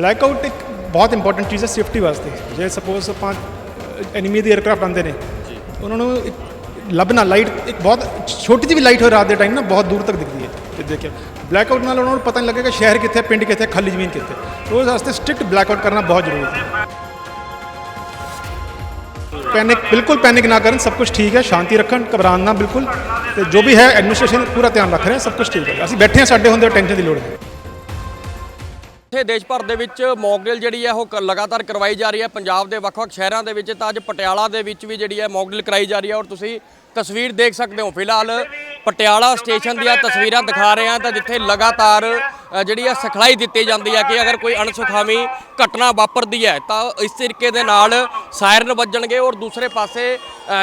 Blackout ਇੱਕ ਬਹੁਤ important ਚੀਜ਼ ਹੈ ਸੇਫਟੀ ਵਾਸਤੇ। ਜੇ ਸਪੋਜ਼ ਆਪਾਂ ਐਨੀਮੀ ਦੇ 에ਅਰਕ੍ਰਾਫਟ ਆਉਂਦੇ ਨੇ ਉਹਨਾਂ ਨੂੰ ਇੱਕ ਲੱਭਣਾ ਲਾਈਟ ਇੱਕ ਬਹੁਤ ਛੋਟੀ ਜਿਹੀ ਵੀ ਲਾਈਟ ਹੋਏ ਰਾਤ ਦੇ ਟਾਈਮ ਨਾ ਬਹੁਤ ਦੂਰ ਤੱਕ ਦਿਖਦੀ ਹੈ। ਤੇ ਦੇਖਿਓ ਬਲੈਕਆਊਟ ਨਾਲ ਉਹਨਾਂ ਨੂੰ ਪਤਾ ਨਹੀਂ ਲੱਗੇਗਾ ਸ਼ਹਿਰ ਕਿੱਥੇ ਪਿੰਡ ਕਿੱਥੇ ਖਾਲੀ ਜ਼ਮੀਨ ਕਿੱਥੇ। ਉਸ ਵਾਸਤੇ ਸਟ੍ਰਿਕਟ ਬਲੈਕਆਊਟ ਕਰਨਾ ਬਹੁਤ ਜ਼ਰੂਰੀ ਹੈ। ਪੈਨਿਕ ਬਿਲਕੁਲ ਪੈਨਿਕ ਨਾ ਕਰਨ ਸਭ ਕੁਝ ਠੀਕ ਹੈ ਸ਼ਾਂਤੀ ਰੱਖਣ ਘਬਰਾਉਣ ਨਾ ਬਿਲਕੁਲ। ਤੇ ਜੋ ਵੀ ਹੈ ਐਡਮਿਨਿਸਟ੍ਰੇਸ਼ਨ ਪੂਰਾ ਧਿਆਨ ਰੱਖ ਰਿਹਾ ਸਭ ਕੁਝ ਠੀਕ ਹੈ। ਅਸੀਂ ਬੈਠੇ ਹਾਂ ਸਾਡੇ ਹੁੰਦੇ ਟੈਨਸ਼ਨ ਦੀ ਲੋੜ ਨਹੀਂ ਇੱਥੇ ਦੇਸ਼ ਭਰ ਦੇ ਵਿੱਚ ਮੌਕ ਜਿਹੜੀ ਹੈ ਉਹ ਕ- ਲਗਾਤਾਰ ਕਰਵਾਈ ਜਾ ਰਹੀ ਹੈ। ਪੰਜਾਬ ਦੇ ਵੱਖ-ਵੱਖ ਸ਼ਹਿਰਾਂ ਦੇ ਵਿੱਚ ਤਾਂ ਅੱਜ ਪਟਿਆਲਾ ਦੇ ਵਿੱਚ ਵੀ ਜਿਹੜੀ ਹੈ ਮੌਕ ਡਰਿਲ ਕਰਾਈ ਜਾ ਰਹੀ ਹੈ ਔਰ ਤੁਸੀਂ ਤਸਵੀਰ ਦੇਖ ਸਕਦੇ ਹੋ। ਫਿਲਹਾਲ ਪਟਿਆਲਾ ਸਟੇਸ਼ਨ ਦੀਆਂ ਤਸਵੀਰਾਂ ਦਿਖਾ ਰਹੇ ਹਾਂ ਤਾਂ ਜਿੱਥੇ ਲਗਾਤਾਰ ਜਿਹੜੀ ਹੈ ਸਿਖਲਾਈ ਦਿੱਤੀ ਜਾਂਦੀ ਹੈ ਕਿ ਅਗਰ ਕੋਈ ਅਣਸੁਖਾਵੀ ਘਟਨਾ ਵਾਪਰਦੀ ਹੈ ਤਾਂ ਇਸ ਤਰੀਕੇ ਦੇ ਨਾਲ ਸਾਇਰਨ ਵੱਜਣਗੇ ਔਰ ਦੂਸਰੇ ਪਾਸੇ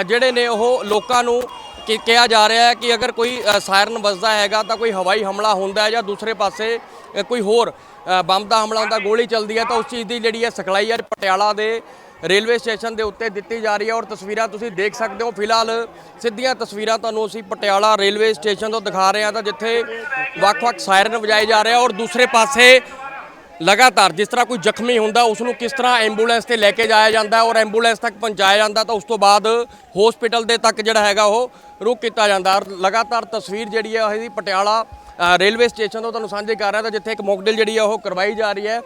ਜਿਹੜੇ ਨੇ ਉਹ ਲੋਕਾਂ ਨੂੰ ਕਿ, ਕਿਹਾ ਜਾ ਰਿਹਾ ਹੈ ਕਿ ਅਗਰ ਕੋਈ ਸਾਇਰਨ ਵੱਜਦਾ ਹੈਗਾ ਤਾਂ ਕੋਈ ਹਵਾਈ ਹਮਲਾ ਹੁੰਦਾ ਹੈ ਜਾਂ ਦੂਸਰੇ ਪਾਸੇ ਕੋਈ ਹੋਰ ਬੰਬ ਦਾ ਹਮਲਾ ਹੁੰਦਾ, ਗੋਲੀ ਚੱਲਦੀ ਹੈ, ਤਾਂ ਉਸ ਚੀਜ਼ ਦੀ ਜਿਹੜੀ ਹੈ ਸਿਖਲਾਈ ਅੱਜ ਪਟਿਆਲਾ ਦੇ ਰੇਲਵੇ ਸਟੇਸ਼ਨ ਦੇ ਉੱਤੇ ਦਿੱਤੀ ਜਾ ਰਹੀ ਹੈ ਔਰ ਤਸਵੀਰਾਂ ਤੁਸੀਂ ਦੇਖ ਸਕਦੇ ਹੋ। ਫਿਲਹਾਲ ਸਿੱਧੀਆਂ ਤਸਵੀਰਾਂ ਤੁਹਾਨੂੰ ਅਸੀਂ ਪਟਿਆਲਾ ਰੇਲਵੇ ਸਟੇਸ਼ਨ ਤੋਂ ਦਿਖਾ ਰਹੇ ਹਾਂ, ਤਾਂ ਜਿੱਥੇ ਵੱਖ-ਵੱਖ ਸਾਇਰਨ ਵਜਾਏ ਜਾ ਰਹੇ ਆ ਔਰ ਦੂਸਰੇ ਪਾਸੇ ਲਗਾਤਾਰ ਜਿਸ ਤਰ੍ਹਾਂ ਕੋਈ ਜ਼ਖਮੀ ਹੁੰਦਾ ਉਸ ਨੂੰ ਕਿਸ ਤਰ੍ਹਾਂ ਐਂਬੂਲੈਂਸ ਤੇ ਲੈ ਕੇ ਜਾਇਆ ਜਾਂਦਾ ਔਰ ਐਂਬੂਲੈਂਸ ਤੱਕ ਪਹੁੰਚਾਇਆ ਜਾਂਦਾ, ਤਾਂ ਉਸ ਤੋਂ ਬਾਅਦ ਹਸਪੀਟਲ ਦੇ ਤੱਕ ਜਿਹੜਾ ਹੈਗਾ ਉਹ ਰੁਕ ਕੀਤਾ ਜਾਂਦਾ। ਔਰ ਲਗਾਤਾਰ ਤਸਵੀਰ ਜਿਹੜੀ ਹੈ ਉਹ ਇਹਦੀ ਪਟਿਆਲਾ ਰੇਲਵੇ ਸਟੇਸ਼ਨ ਤੋਂ ਤੁਹਾਨੂੰ ਸਾਂਝੇ ਕਰ ਰਿਹਾ ਤਾਂ ਜਿੱਥੇ ਇੱਕ ਮੌਕਡਿਲ ਜਿਹੜੀ ਆ ਉਹ ਕਰਵਾਈ ਜਾ ਰਹੀ ਹੈ,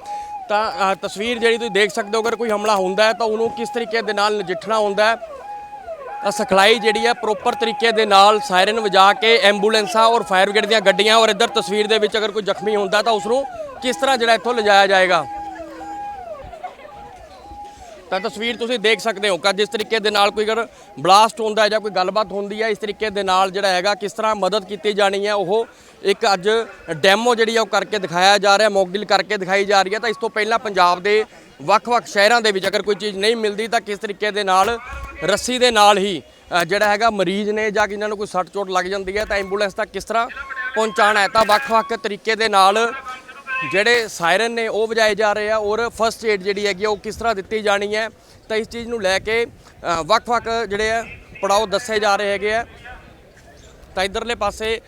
ਤਾਂ ਤਸਵੀਰ ਜਿਹੜੀ ਤੁਸੀਂ ਦੇਖ ਸਕਦੇ ਹੋ, ਅਗਰ ਕੋਈ ਹਮਲਾ ਹੁੰਦਾ ਹੈ ਤਾਂ ਉਹਨੂੰ ਕਿਸ ਤਰੀਕੇ ਦੇ ਨਾਲ ਨਜਿੱਠਣਾ ਹੁੰਦਾ ਹੈ, ਤਾਂ ਸਿਖਲਾਈ ਜਿਹੜੀ ਹੈ ਪ੍ਰੋਪਰ ਤਰੀਕੇ ਦੇ ਨਾਲ ਸਾਇਰਨ ਵਜਾ ਕੇ ਐਂਬੂਲੈਂਸਾਂ ਔਰ ਫਾਇਰ ਬ੍ਰਿਗੇਡ ਦੀਆਂ ਗੱਡੀਆਂ ਔਰ ਇੱਧਰ ਤਸਵੀਰ ਦੇ ਵਿੱਚ ਅਗਰ ਕੋਈ ਜ਼ਖਮੀ ਹੁੰਦਾ ਤਾਂ ਉਸ ਨੂੰ ਕਿਸ ਤਰ੍ਹਾਂ ਜਿਹੜਾ ਇੱਥੋਂ ਲਿਜਾਇਆ ਜਾਏਗਾ? ਤਾਂ ਤਸਵੀਰ ਤੁਸੀਂ ਦੇਖ ਸਕਦੇ ਹੋ ਕਿ ਜਿਸ ਤਰੀਕੇ ਦੇ ਨਾਲ ਕੋਈ ਅਗਰ ਬਲਾਸਟ ਹੁੰਦਾ ਹੈ ਜਾਂ ਕੋਈ ਗੱਲਬਾਤ ਹੁੰਦੀ ਹੈ, ਇਸ ਤਰੀਕੇ ਦੇ ਨਾਲ ਜਿਹੜਾ ਹੈਗਾ ਕਿਸ ਤਰ੍ਹਾਂ ਮਦਦ ਕੀਤੀ ਜਾਣੀ ਹੈ, ਉਹ ਇੱਕ ਅੱਜ ਡੈਮੋ ਜਿਹੜੀ ਆ ਉਹ ਕਰਕੇ ਦਿਖਾਇਆ ਜਾ ਰਿਹਾ ਮੌਕਡਿਲ ਕਰਕੇ ਦਿਖਾਈ ਜਾ ਰਹੀ ਹੈ। ਤਾਂ ਇਸ ਤੋਂ ਪਹਿਲਾਂ ਪੰਜਾਬ ਦੇ ਵੱਖ-ਵੱਖ ਸ਼ਹਿਰਾਂ ਦੇ ਵਿੱਚ ਅਗਰ ਕੋਈ ਚੀਜ਼ ਨਹੀਂ ਮਿਲਦੀ ਤਾਂ ਕਿਸ ਤਰੀਕੇ ਦੇ ਨਾਲ ਰੱਸੀ ਦੇ ਨਾਲ ਹੀ ਜਿਹੜਾ ਹੈਗਾ ਮਰੀਜ਼ ਨੇ ਜਾਂ ਜਿਨ੍ਹਾਂ ਨੂੰ ਕੋਈ ਸੱਟ ਚੋਟ ਲੱਗ ਜਾਂਦੀ ਹੈ, ਤਾਂ ਐਂਬੂਲੈਂਸ ਤੱਕ ਕਿਸ ਤਰ੍ਹਾਂ ਪਹੁੰਚਾਉਣਾ ਹੈ, ਤਾਂ ਵੱਖ-ਵੱਖ ਤਰੀਕੇ ਦੇ ਨਾਲ ਜਿਹੜੇ ਸਾਇਰਨ ਨੇ ਉਹ ਵਜਾਏ ਜਾ ਰਹੇ ਆ ਔਰ ਫਰਸਟ ਏਡ ਜਿਹੜੀ ਹੈਗੀ ਆ ਉਹ ਕਿਸ ਤਰ੍ਹਾਂ ਦਿੱਤੀ ਜਾਣੀ ਹੈ, ਤਾਂ ਇਸ ਚੀਜ਼ ਨੂੰ ਲੈ ਕੇ ਵੱਖ-ਵੱਖ ਜਿਹੜੇ ਆ ਪੜਾਅ ਦੱਸੇ ਜਾ ਰਹੇ ਹੈਗੇ ਆ। ਤਾਂ ਇਧਰਲੇ ਪਾਸੇ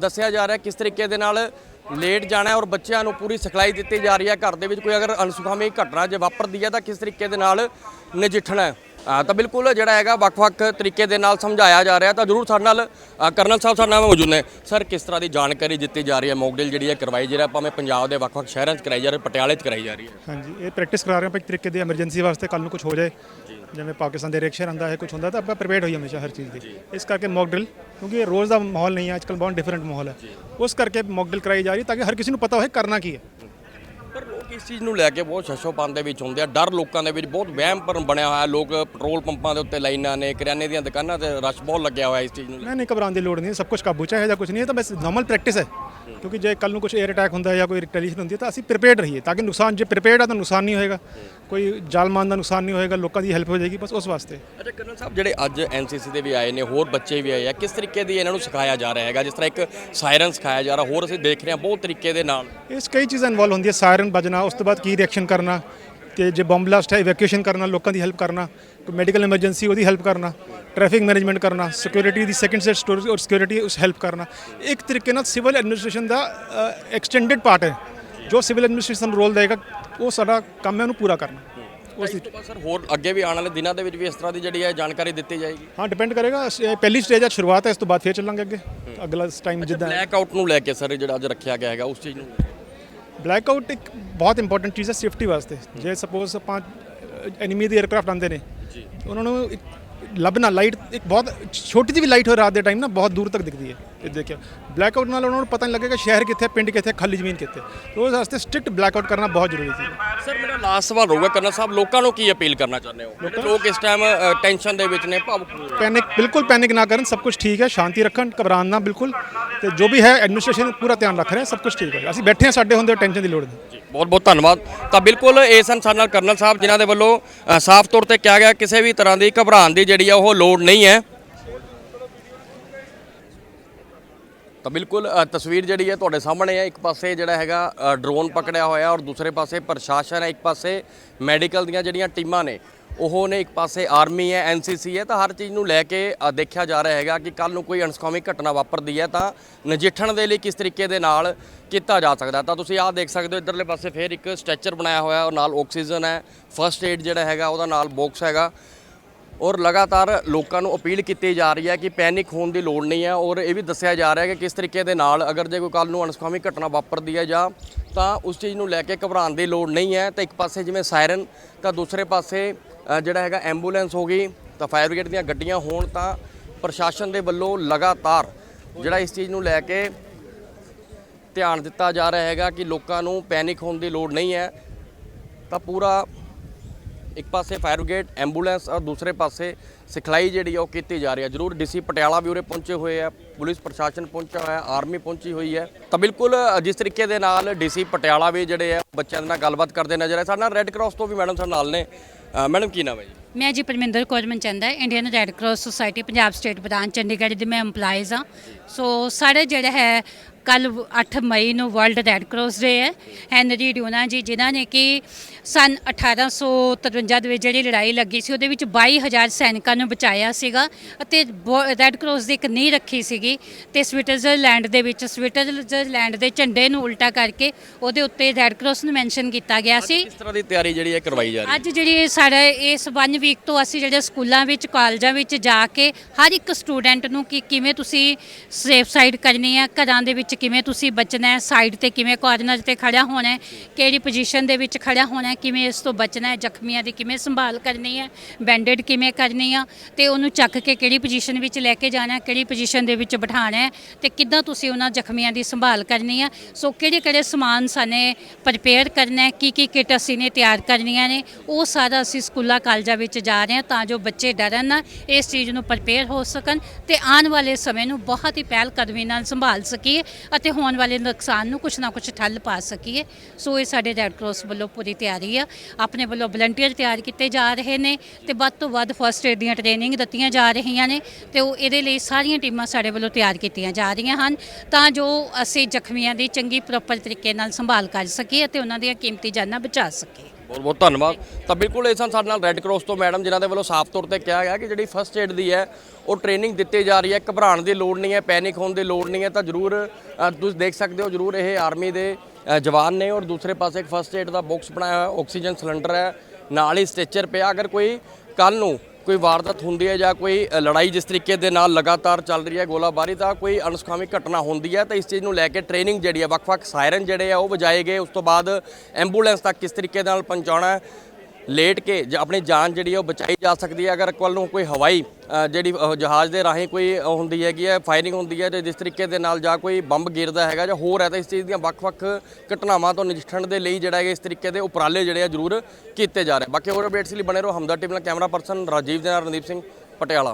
ਦੱਸਿਆ ਜਾ ਰਿਹਾ ਕਿਸ ਤਰੀਕੇ ਦੇ ਨਾਲ ਲੇਟ ਜਾਣਾ ਔਰ ਬੱਚਿਆਂ ਨੂੰ ਪੂਰੀ ਸਿਖਲਾਈ ਦਿੱਤੀ ਜਾ ਰਹੀ ਹੈ। ਘਰ ਦੇ ਵਿੱਚ ਕੋਈ ਅਗਰ ਅਨਸੁਖਾਵੀ ਘਟਨਾ ਜੇ ਵਾਪਰਦੀ ਹੈ, ਤਾਂ ਕਿਸ ਤਰੀਕੇ ਦੇ ਨਾਲ ਨਜਿੱਠਣਾ ਹੈ? ਤਾਂ ਬਿਲਕੁਲ ਜਿਹੜਾ ਹੈਗਾ ਵੱਖ-ਵੱਖ ਤਰੀਕੇ ਦੇ ਨਾਲ ਸਮਝਾਇਆ ਜਾ ਰਿਹਾ। ਤਾਂ ਜਰੂਰ ਸਾਡੇ ਨਾਲ ਕਰਨਲ ਸਾਹਿਬ ਸਾਡੇ ਨਾਲ ਮੌਜੂਦ ਨੇ। ਸਰ ਕਿਸ ਤਰ੍ਹਾਂ ਦੀ ਜਾਣਕਾਰੀ ਦਿੱਤੀ ਜਾ ਰਹੀ ਹੈ? ਮੌਕਡਿਲ ਜਿਹੜੀ ਹੈ ਕਰਵਾਈ ਜਿਹੜਾ ਭਾਵੇਂ ਪੰਜਾਬ ਦੇ ਵੱਖ-ਵੱਖ ਸ਼ਹਿਰਾਂ 'ਚ ਕਰਾਈ ਜਾ ਰਹੀ ਹੈ ਪਟਿਆਲੇ 'ਚ ਕਰਾਈ ਜਾ ਰਹੀ ਹੈ। ਹਾਂਜੀ ਇਹ ਪ੍ਰੈਕਟਿਸ ਕਰਾ ਰਹੇ ਆਪਾਂ ਇੱਕ ਤਰੀਕੇ ਦੀ ਐਮਰਜੈਂਸੀ ਵਾਸਤੇ ਕੱਲ ਨੂੰ ਕੁਝ ਹੋ ਜਾਏ। ਜਿਵੇਂ ਪਾਕਿਸਤਾਨ ਦੇ ਰਿਐਕਸ਼ਨ ਆਂਦਾ ਹੈ ਕੁਝ ਹੁੰਦਾ ਤਾਂ ਆਪਾਂ ਪ੍ਰੀਪੇਅਰਡ ਹੋਈ ਹਮੇਸ਼ਾ ਹਰ ਚੀਜ਼ ਦੀ। ਇਸ ਕਰਕੇ ਮੌਕ ਡਰਿਲ ਕਿਉਂਕਿ ਇਹ ਰੋਜ਼ ਦਾ ਮਾਹੌਲ ਨਹੀਂ ਹੈ ਅੱਜਕੱਲ ਬਹੁਤ ਡਿਫਰੈਂਟ ਮਾਹੌਲ ਹੈ। ਉਸ ਕਰਕੇ ਮੌਕ ਡਰਿਲ ਕਰਾਈ ਜਾ ਰਹੀ ਤਾਂ ਕਿ ਹਰ ਕਿਸੇ ਨੂੰ ਪਤਾ ਹੋਏ ਕਰਨਾ ਕੀ ਹੈ। ਲੋਕ ਇਸ ਚੀਜ਼ ਨੂੰ ਲੈ ਕੇ ਬਹੁਤ ਸ਼ਸ਼ੋਪਨ ਦੇ ਵਿੱਚ ਹੁੰਦੇ ਆ? ਡਰ ਲੋਕਾਂ ਦੇ ਵਿੱਚ ਬਹੁਤ ਵਹਿਮ ਭਰਮ ਬਣਿਆ ਹੋਇਆ। ਲੋਕ ਪੈਟਰੋਲ ਪੰਪਾਂ ਦੇ ਉੱਤੇ ਲਾਈਨਾਂ ਨੇ, ਕਰਿਆਨੇ ਦੀਆਂ ਦੁਕਾਨਾਂ ਤੇ ਰਸ਼ ਬਹੁਤ ਲੱਗਿਆ ਹੋਇਆ ਇਸ ਚੀਜ਼ ਨੂੰ ਨਹੀਂ ਨਹੀਂ, ਘਬਰਾਉਣ ਦੀ ਲੋੜ ਨਹੀਂ, ਸਭ ਕੁਝ ਕਾਬੂ 'ਚ ਹੈ ਜਾਂ ਕੁਝ ਨਹੀਂ ਹੈ ਤਾਂ ਬਸ ਨਾਰਮਲ ਪ੍ਰੈਕਟਿਸ ਹੈ। ਕਿਉਂਕਿ ਜੇ ਕੱਲ ਨੂੰ ਕੁਝ 에ਅਰ ਅਟੈਕ ਹੁੰਦਾ ਹੈ ਜਾਂ ਕੋਈ ਰਿਟੈਲੀਏਸ਼ਨ ਹੁੰਦੀ ਹੈ ਤਾਂ ਅਸੀਂ ਪ੍ਰੀਪੇਅਰਡ ਰਹੀਏ ਤਾਂ ਕਿ ਨੁਕਸਾਨ ਜੇ ਪ੍ਰੀਪੇਅਰਡ ਆ ਤਾਂ ਨੁਕਸਾਨ ਨਹੀਂ ਹੋਏਗਾ। ਕੋਈ ਜਾਲਮਾਨ ਦਾ ਨੁਕਸਾਨ ਨਹੀਂ ਹੋਏਗਾ ਲੋਕਾਂ ਦੀ ਹੈਲਪ ਹੋ ਜਾਏਗੀ ਬਸ ਉਸ ਵਾਸਤੇ। ਅੱਛਾ ਕਰਨਲ ਸਾਹਿਬ ਜਿਹੜੇ ਅੱਜ ਐਨਸੀਸੀ ਦੇ ਵੀ ਆਏ ਨੇ ਹੋਰ ਬੱਚੇ ਵੀ ਆਏ ਆ ਕਿਸ ਤਰੀਕੇ ਦੀ ਇਹਨਾਂ ਨੂੰ ਸਿਖਾਇਆ ਜਾ ਰਿਹਾ ਹੈਗਾ? ਜਿਸ ਤਰ੍ਹਾਂ ਇੱਕ ਸਾਇਰਨ ਸਿਖਾਇਆ ਜਾ ਰਿਹਾ ਹੋਰ ਅਸੀਂ ਦੇਖ ਰਹੇ ਹਾਂ ਬਹੁਤ ਤਰੀਕੇ ਦੇ ਨਾਲ। ਇਸ ਕਈ ਚੀਜ਼ਾਂ ਇਨਵੋਲਵ ਹੁੰਦੀਆਂ ਸਾਇਰਨ ਵੱਜਣਾ ਉਸ ਤੋਂ ਬਾਅਦ ਕੀ ਰਿਐਕਸ਼ਨ ਕਰਨਾ ਤੇ ਜੇ ਬੰਬ ਬਲਾਸਟ ਹੈ ਇਵੈਕੂਏਸ਼ਨ ਕਰਨਾ ਲੋਕਾਂ ਦੀ ਹੈਲਪ ਕਰਨਾ ਮੈਡੀਕਲ ਐਮਰਜੈਂਸੀ ਉਹਦੀ ਹੈਲਪ ਕਰਨਾ ਟ੍ਰੈਫਿਕ ਮੈਨੇਜਮੈਂਟ ਕਰਨਾ ਸਿਕਿਉਰਿਟੀ ਦੀ ਸੈਕੰਡ ਸੈਟ ਸਟੋਰੇਜ ਔਰ ਸਿਕਿਉਰਿਟੀ ਉਸ ਹੈਲਪ ਕਰਨਾ। ਇੱਕ ਤਰੀਕੇ ਨਾਲ ਸਿਵਲ ਐਡਮਿਨਿਸਟ੍ਰੇਸ਼ਨ ਦਾ ਐਕਸਟੈਂਡਡ ਪਾਰਟ ਹੈ। ਜੋ ਸਿਵਲ ਐਡਮਿਨਿਸਟ੍ਰੇਸ਼ਨ ਰੋਲ ਦੇਗਾ ਉਹ ਸਾਡਾ ਕੰਮ ਹੈ ਉਹਨੂੰ ਪੂਰਾ ਕਰਨਾ। ਉਸ ਬਾਅਦ ਸਰ ਹੋਰ ਅੱਗੇ ਵੀ ਆਉਣ ਵਾਲੇ ਦਿਨਾਂ ਦੇ ਵਿੱਚ ਵੀ ਇਸ ਤਰ੍ਹਾਂ ਦੀ ਜਿਹੜੀ ਹੈ ਜਾਣਕਾਰੀ ਦਿੱਤੀ ਜਾਏਗੀ? ਹਾਂ ਡਿਪੈਂਡ ਕਰੇਗਾ। ਪਹਿਲੀ ਸਟੇਜ ਆ ਸ਼ੁਰੂਆਤ ਹੈ ਇਸ ਤੋਂ ਬਾਅਦ ਫੇਰ ਚੱਲਾਂਗੇ ਅੱਗੇ। ਅਗਲਾ ਟਾਈਮ ਜਿੱਦਾਂ ਬਲੈਕ ਆਊਟ ਨੂੰ ਲੈ ਕੇ ਸਰ ਜਿਹੜਾ ਅੱਜ ਰੱਖਿਆ ਗਿਆ ਹੈਗਾ ਉਸ ਚੀਜ਼ ਨੂੰ ਬਲੈਕਆਊਟ ਇੱਕ ਬਹੁਤ ਇੰਪੋਰਟੈਂਟ ਚੀਜ਼ ਹੈ ਸੇਫਟੀ ਵਾਸਤੇ। ਜੇ ਸਪੋਜ਼ ਆਪਾਂ ਐਨੀਮੀ ਦੇ 에ਅਰਕ੍ਰਾਫਟ ਆਉਂਦੇ ਨੇ ਉਹਨਾਂ ਨੂੰ ਇੱਕ ਲੱਭਣਾ ਲਾਈਟ ਇੱਕ ਬਹੁਤ ਛੋਟੀ ਜਿਹੀ ਵੀ ਲਾਈਟ ਹੋਏ ਰਾਤ ਦੇ ਟਾਈਮ ਨਾ ਬਹੁਤ ਦੂਰ ਤੱਕ ਦਿਖਦੀ ਹੈ। ਇਹ ਦੇਖਿਓ। ਬਲੈਕਆਊਟ ਨਾਲ ਉਹਨਾਂ ਨੂੰ ਪਤਾ ਨਹੀਂ ਲੱਗੇਗਾ ਸ਼ਹਿਰ ਕਿੱਥੇ ਹੈ, ਪਿੰਡ ਕਿੱਥੇ ਹੈ, ਖਾਲੀ ਜ਼ਮੀਨ ਕਿੱਥੇ ਹੈ। ਉਸ ਵਾਸਤੇ ਸਟ੍ਰਿਕਟ ਬਲੈਕਆਊਟ ਕਰਨਾ ਬਹੁਤ ਜ਼ਰੂਰੀ ਸੀ। ਸਰ ਮੇਰਾ ਲਾਸਟ ਸਵਾਲ ਹੋਊਗਾ ਕਰਨਲ ਸਾਹਿਬ ਲੋਕਾਂ ਨੂੰ ਕੀ ਅਪੀਲ ਕਰਨਾ ਚਾਹੁੰਦੇ ਹੋ? ਜਿਹੜੇ ਲੋਕ ਇਸ ਟਾਈਮ ਟੈਨਸ਼ਨ ਦੇ ਵਿੱਚ ਨੇ ਭਾਵੁਕ ਪੈਨਿਕ ਬਿਲਕੁਲ ਪੈਨਿਕ ਨਾ ਕਰਨ ਸਭ ਕੁਝ ਠੀਕ ਹੈ ਸ਼ਾਂਤੀ ਰੱਖਣ ਘਬਰਾਉਣ ਨਾ ਬਿਲਕੁਲ। ਤੇ ਜੋ ਵੀ ਹੈ ਐਡਮਿਨਿਸਟ੍ਰੇਸ਼ਨ ਪੂਰਾ ਧਿਆਨ ਰੱਖ ਰਿਹਾ ਸਭ ਕੁਝ ਠੀਕ ਹੈ। ਅਸੀਂ ਬੈਠੇ ਹਾਂ ਸਾਡੇ ਹੁੰਦੇ ਟੈਨਸ਼ਨ ਦੀ ਲੋੜ ਨਹੀਂ। ਬਹੁਤ ਬਹੁਤ ਧੰਨਵਾਦ। ਤਾਂ ਬਿਲਕੁਲ ਇਹ ਸਨ ਸਾਡੇ ਨਾਲ ਕਰਨਲ ਸਾਹਿਬ ਜਿਨ੍ਹਾਂ ਦੇ ਵੱਲੋਂ ਅ, ਸਾਫ਼ ਤੌਰ ਤੇ ਕਿਹਾ ਗਿਆ ਕਿਸੇ ਵੀ ਤਰ੍ਹਾਂ ਦੀ ਘਬਰਾਉਣ ਦੀ ਜਿਹੜੀ ਆ ਉਹ ਲੋੜ ਨਹੀਂ ਹੈ। ਤਾਂ ਬਿਲਕੁਲ ਤਸਵੀਰ ਜਿਹੜੀ ਹੈ ਤੁਹਾਡੇ ਸਾਹਮਣੇ ਹੈ। ਇੱਕ ਪਾਸੇ ਜਿਹੜਾ ਹੈਗਾ ਡਰੋਨ ਪਕੜਿਆ ਹੋਇਆ ਔਰ ਦੂਸਰੇ ਪਾਸੇ ਪ੍ਰਸ਼ਾਸਨ ਹੈ। ਇੱਕ ਪਾਸੇ ਮੈਡੀਕਲ ਦੀਆਂ ਜਿਹੜੀਆਂ ਟੀਮਾਂ ਨੇ, ਉਹ ਨੇ ਇੱਕ ਪਾਸੇ ਆਰਮੀ ਹੈ ਐਨਸੀਸੀ ਹੈ। ਤਾਂ ਹਰ ਚੀਜ਼ ਨੂੰ ਲੈ ਕੇ ਦੇਖਿਆ ਜਾ ਰਿਹਾ ਹੈਗਾ ਕਿ ਕੱਲ ਨੂੰ ਕੋਈ ਅਣਸੁਖਾਵੀ ਘਟਨਾ ਵਾਪਰਦੀ ਹੈ ਤਾਂ ਨਜਿੱਠਣ ਦੇ ਲਈ ਕਿਸ ਤਰੀਕੇ ਦੇ ਨਾਲ ਕੀਤਾ ਜਾ ਸਕਦਾ ਤਾਂ ਤੁਸੀਂ ਆਹ ਦੇਖ ਸਕਦੇ ਹੋ, ਇਧਰਲੇ ਪਾਸੇ ਫਿਰ ਇੱਕ ਸਟ੍ਰੈਚਰ ਬਣਾਇਆ ਹੋਇਆ ਔਰ ਨਾਲ ਆਕਸੀਜਨ ਹੈ। ਫਰਸਟ ਏਡ ਜਿਹੜਾ ਹੈਗਾ, ਉਹਦਾ ਨਾਲ ਬਾਕਸ ਹੈਗਾ। ਔਰ ਲਗਾਤਾਰ ਲੋਕਾਂ ਨੂੰ ਅਪੀਲ ਕੀਤੀ ਜਾ ਰਹੀ ਹੈ ਕਿ ਪੈਨਿਕ ਹੋਣ ਦੀ ਲੋੜ ਨਹੀਂ ਹੈ ਔਰ ਇਹ ਵੀ ਦੱਸਿਆ ਜਾ ਰਿਹਾ ਹੈ ਕਿ ਕਿਸ ਤਰੀਕੇ ਦੇ ਨਾਲ ਅਗਰ ਜੇ ਕੋਈ ਕੱਲ ਨੂੰ ਅਣਸੁਖਾਵੀ ਘਟਨਾ ਵਾਪਰਦੀ ਹੈ ਜਾਂ ਤਾਂ ਉਸ ਚੀਜ਼ ਨੂੰ ਲੈ ਕੇ ਘਬਰਾਉਣ ਦੀ ਲੋੜ ਨਹੀਂ ਹੈ ਤਾਂ ਇੱਕ ਪਾਸੇ ਜਿਵੇਂ ਸਾਇਰਨ ਤਾਂ ਦੂਸਰੇ ਪਾਸੇ ਜਿਹੜਾ ਹੈਗਾ ਐਂਬੂਲੈਂਸ ਹੋ ਗਈ, ਤਾਂ ਫਾਇਰ ਬ੍ਰਿਗੇਡ ਦੀਆਂ ਗੱਡੀਆਂ ਹੋਣ ਤਾਂ ਪ੍ਰਸ਼ਾਸਨ ਦੇ ਵੱਲੋਂ ਲਗਾਤਾਰ ਜਿਹੜਾ ਇਸ ਚੀਜ਼ ਨੂੰ ਲੈ ਕੇ ਧਿਆਨ ਦਿੱਤਾ ਜਾ ਰਿਹਾ ਹੈਗਾ ਕਿ ਲੋਕਾਂ ਨੂੰ ਪੈਨਿਕ ਹੋਣ ਦੀ ਲੋੜ ਨਹੀਂ ਹੈ ਤਾਂ ਪੂਰਾ ਇੱਕ ਪਾਸੇ ਫਾਇਰ ਬ੍ਰਿਗੇਡ, ਐਂਬੂਲੈਂਸ ਔਰ ਦੂਸਰੇ ਪਾਸੇ ਸਿਖਲਾਈ ਜਿਹੜੀ ਆ ਉਹ ਕੀਤੀ ਜਾ ਰਹੀ ਹੈ ਜ਼ਰੂਰ ਡੀਸੀ ਪਟਿਆਲਾ ਵੀ ਉਰੇ ਪਹੁੰਚੇ ਹੋਏ ਆ, ਪੁਲਿਸ ਪ੍ਰਸ਼ਾਸਨ ਪਹੁੰਚਿਆ ਹੋਇਆ, ਆਰਮੀ ਪਹੁੰਚੀ ਹੋਈ ਹੈ। ਤਾਂ ਬਿਲਕੁਲ ਜਿਸ ਤਰੀਕੇ ਦੇ ਨਾਲ ਡੀਸੀ ਪਟਿਆਲਾ ਵੀ ਜਿਹੜੇ ਆ, ਬੱਚਿਆਂ ਦੇ ਨਾਲ ਗੱਲਬਾਤ ਕਰਦੇ ਨਜ਼ਰ ਆਏ। ਸਾਡੇ ਨਾਲ ਰੈੱਡ ਕਰਾਸ ਤੋਂ ਵੀ ਮੈਡਮ ਸਾਡੇ ਨਾਲ ਨੇ। ਮੈਡਮ ਕੀ ਨਾਮ ਹੈ ਜੀ? ਮੈਂ ਜੀ Parminder Kaur Manchanda Indian red cross society Punjab state ਪ੍ਰਧਾਨ ਚੰਡੀਗੜ੍ਹ ਦੀ ਮੈਂ EMPLOYEES ਹਾਂ। ਸੋ ਸਾਡੇ ਜਿਹੜਾ ਹੈ ਕੱਲ 8 ਮਈ ਨੂੰ ਵਰਲਡ ਰੈੱਡ ਕਰਾਸ ਡੇ ਹੈ। ਹੈਨਰੀ ਡਿਊਨਾ ਜੀ ਜਿਨ੍ਹਾਂ ਨੇ ਕਿ ਸਨ 1853 ਦੇ ਵਿੱਚ ਜਿਹੜੀ ਲੜਾਈ ਲੱਗੀ ਸੀ ਉਹਦੇ ਵਿੱਚ 22000 ਸੈਨਿਕਾਂ ਨੂੰ ਬਚਾਇਆ ਸੀਗਾ ਅਤੇ ਰੈੱਡ ਕਰਾਸ ਦੀ ਇੱਕ ਨੀਂਹ ਰੱਖੀ ਸੀਗੀ ਤੇ ਸਵਿਟਜ਼ਰਲੈਂਡ ਦੇ ਵਿੱਚ ਸਵਿਟਜ਼ਰਲੈਂਡ ਦੇ ਝੰਡੇ ਨੂੰ ਉਲਟਾ ਕਰਕੇ ਉਹਦੇ ਉੱਤੇ ਰੈੱਡ ਕਰਾਸ ਨੂੰ ਮੈਂਸ਼ਨ ਕੀਤਾ ਗਿਆ ਸੀ। ਕਿਸ ਤਰ੍ਹਾਂ ਦੀ ਤਿਆਰੀ ਜਿਹੜੀ ਹੈ ਕਰਵਾਈ ਜਾ ਰਹੀ ਹੈ? ਅੱਜ ਜਿਹੜੀ ਸਾਡਾ ਇਸ 1 ਵੀਕ ਤੋਂ ਅਸੀਂ ਜਿਹੜੇ ਸਕੂਲਾਂ ਵਿੱਚ ਕਾਲਜਾਂ ਵਿੱਚ ਜਾ ਕੇ ਹਰ ਇੱਕ ਸਟੂਡੈਂਟ ਨੂੰ ਕਿ ਕਿਵੇਂ ਤੁਸੀਂ ਸੇਫ ਸਾਈਡ ਕਰਨੀ ਹੈ ਘਰਾਂ ਦੇ ਵਿੱਚ ਕਿਵੇਂ ਤੁਸੀਂ ਬਚਣਾ ਹੈ ਸਾਈਡ ਤੇ ਕਿਵੇਂ ਕਾਰਨਰ ਤੇ ਖੜਾ ਹੋਣਾ ਹੈ, ਕਿਹੜੀ ਪੋਜੀਸ਼ਨ ਦੇ ਵਿੱਚ ਖੜਾ ਹੋਣਾ ਹੈ, ਕਿਵੇਂ ਇਸ ਤੋਂ ਬਚਣਾ ਹੈ, ਜ਼ਖਮੀਆਂ ਦੀ ਕਿਵੇਂ ਸੰਭਾਲ ਕਰਨੀ ਹੈ ਬੈਂਡੇਡ ਕਿਵੇਂ ਕਰਨੀ ਆ, ਤੇ ਉਹਨੂੰ ਚੱਕ ਕੇ ਕਿਹੜੀ ਪੋਜੀਸ਼ਨ ਵਿੱਚ ਲੈ ਕੇ ਜਾਣਾ ਹੈ, ਕਿਹੜੀ ਪੋਜੀਸ਼ਨ ਦੇ ਵਿੱਚ ਬਿਠਾਣਾ ਹੈ, ਤੇ ਕਿੱਦਾਂ ਤੁਸੀਂ ਉਹਨਾਂ ਜ਼ਖਮੀਆਂ ਦੀ ਸੰਭਾਲ ਕਰਨੀ ਆ ਸੋ ਕਿਹੜੇ ਕਿਹੜੇ ਸਮਾਨ ਸਾਨੇ ਪ੍ਰਪੇਅਰ ਕਰਨਾ ਹੈ ਕੀ ਕੀ ਕਿਟ ਅਸੀਂ ਨੇ ਤਿਆਰ ਕਰਨੀਆਂ ਨੇ, ਉਹ ਸਾਰਾ ਅਸੀਂ ਸਕੂਲਾਂ ਕਾਲਜਾਂ ਵਿੱਚ ਜਾ ਰਹੇ ਹਾਂ, ਤਾਂ ਜੋ ਬੱਚੇ ਡਰਨ ਨਾ ਇਸ ਚੀਜ਼ ਨੂੰ ਪ੍ਰਪੇਅਰ ਹੋ ਸਕਣ, ਤੇ ਆਉਣ ਵਾਲੇ ਸਮੇਂ ਨੂੰ ਬਹੁਤ ਹੀ ਪਹਿਲ ਕਦਮੀ ਨਾਲ ਸੰਭਾਲ ਸਕੀਏ ਅਤੇ ਹੋਣ ਵਾਲੇ ਨੁਕਸਾਨ ਨੂੰ ਕੁਛ ਨਾ ਕੁਛ ਠੱਲ ਪਾ ਸਕੀਏ। ਸੋ ਇਹ ਸਾਡੇ ਰੈੱਡ ਕਰਾਸ ਵੱਲੋਂ ਪੂਰੀ ਤਿਆਰੀ ਆ। ਆਪਣੇ ਵੱਲੋਂ ਵਲੰਟੀਅਰ ਤਿਆਰ ਕੀਤੇ ਜਾ ਰਹੇ ਨੇ ਤੇ ਵੱਧ ਤੋਂ ਵੱਧ ਫਸਟ ਏਡ ਦੀਆਂ ਟ੍ਰੇਨਿੰਗ ਦਿੱਤੀਆਂ ਜਾ ਰਹੀਆਂ ਨੇ ਤੇ ਉਹ ਇਹਦੇ ਲਈ ਸਾਰੀਆਂ ਟੀਮਾਂ ਸਾਡੇ ਵੱਲੋਂ ਤਿਆਰ ਕੀਤੀਆਂ ਜਾ ਰਹੀਆਂ ਹਨ। ਤਾਂ ਜੋ ਅਸੀਂ ਜ਼ਖਮੀਆਂ ਦੀ ਚੰਗੀ ਪ੍ਰੋਪਰ ਤਰੀਕੇ ਨਾਲ ਸੰਭਾਲ ਕਰ ਸਕੀਏ ਅਤੇ ਉਹਨਾਂ ਦੀਆਂ ਕੀਮਤੀ ਜਾਨਾਂ ਬਚਾ ਸਕੀਏ। ਬਹੁਤ ਬਹੁਤ ਧੰਨਵਾਦ। ਤਾਂ ਬਿਲਕੁਲ ਇਹ ਸਨ ਸਾਡੇ ਨਾਲ ਰੈੱਡ ਕਰਾਸ ਤੋਂ ਮੈਡਮ, ਜਿਨ੍ਹਾਂ ਦੇ ਵੱਲੋਂ ਸਾਫ਼ ਤੌਰ ਤੇ ਕਿਹਾ ਗਿਆ ਕਿ ਜਿਹੜੀ ਫਸਟ ਏਡ ਦੀ ਹੈ, ਉਹ ਟ੍ਰੇਨਿੰਗ ਦਿੱਤੀ ਜਾ ਰਹੀ ਹੈ। ਘਬਰਾਉਣ ਦੀ ਲੋੜ ਨਹੀਂ ਹੈ ਪੈਨਿਕ ਹੋਣ ਦੀ ਲੋੜ ਨਹੀਂ ਹੈ। ਤਾਂ ਜ਼ਰੂਰ ਤੁਸੀਂ ਦੇਖ ਸਕਦੇ ਹੋ, ਜ਼ਰੂਰ ਇਹ ਆਰਮੀ ਦੇ ਜਵਾਨ ਨੇ ਔਰ ਦੂਸਰੇ ਪਾਸੇ ਇੱਕ ਫਸਟ ਏਡ ਦਾ ਬਾਕਸ ਬਣਾਇਆ ਹੋਇਆ ਆਕਸੀਜਨ ਸਿਲੰਡਰ ਹੈ, ਨਾਲ ਹੀ ਸਟ੍ਰੈਚਰ ਪਿਆ। ਅਗਰ ਕੋਈ ਕੱਲ ਨੂੰ ਕੋਈ ਵਾਰਦਾਤ ਹੁੰਦੀ ਹੈ ਜਾਂ ਕੋਈ ਲੜਾਈ ਜਿਸ ਤਰੀਕੇ ਦੇ ਨਾਲ ਲਗਾਤਾਰ ਚੱਲ ਰਹੀ ਹੈ ਗੋਲਾਬਾਰੀ ਤਾਂ ਕੋਈ ਅਣਸੁਖਾਵੀ ਘਟਨਾ ਹੁੰਦੀ ਹੈ, ਤਾਂ ਇਸ ਚੀਜ਼ ਨੂੰ ਲੈ ਕੇ ਟ੍ਰੇਨਿੰਗ ਜਿਹੜੀ ਹੈ ਵੱਖ-ਵੱਖ ਸਾਇਰਨ ਜਿਹੜੇ ਆ ਉਹ ਵਜਾਏ ਗਏ। ਉਸ ਤੋਂ ਬਾਅਦ ਐਂਬੂਲੈਂਸ ਤੱਕ ਕਿਸ ਤਰੀਕੇ ਨਾਲ ਪਹੁੰਚਾਉਣਾ ਲੇਟ ਕੇ ਜ- ਆਪਣੀ ਜਾਨ ਜਿਹੜੀ ਉਹ ਬਚਾਈ ਜਾ ਸਕਦੀ ਹੈ। ਅਗਰ ਕੱਲ ਨੂੰ ਕੋਈ ਹਵਾਈ ਜਿਹੜੀ ਜਹਾਜ਼ ਦੇ ਰਾਹੀਂ ਕੋਈ ਹੁੰਦੀ ਹੈਗੀ ਹੈ ਫਾਇਰਿੰਗ ਹੁੰਦੀ ਹੈ ਤੇ ਜਿਸ ਤਰੀਕੇ ਦੇ ਨਾਲ ਜਾਂ ਕੋਈ ਬੰਬ ਗਿਰਦਾ ਹੈਗਾ ਜਾਂ ਹੋਰ ਹੈ ਤਾਂ ਇਸ ਚੀਜ਼ ਦੀਆਂ ਵੱਖ-ਵੱਖ ਘਟਨਾਵਾਂ ਤੋਂ ਨਜਿੱਠਣ ਦੇ ਲਈ ਜਿਹੜਾ ਹੈਗਾ ਇਸ ਤਰੀਕੇ ਦੇ ਉਪਰਾਲੇ ਜਿਹੜੇ ਆ ਜ਼ਰੂਰ ਕੀਤੇ ਜਾ ਰਹੇ। ਬਾਕੀ ਹੋਰ ਅਪਡੇਟਸ ਲਈ ਬਣੇ ਰਹੋ ਹਮਦਰ ਟੀਮ ਨਾਲ। ਕੈਮਰਾ ਪਰਸਨ ਰਾਜੀਵ ਦੇ ਨਾਲ ਰਣਦੀਪ ਸਿੰਘ, ਪਟਿਆਲਾ।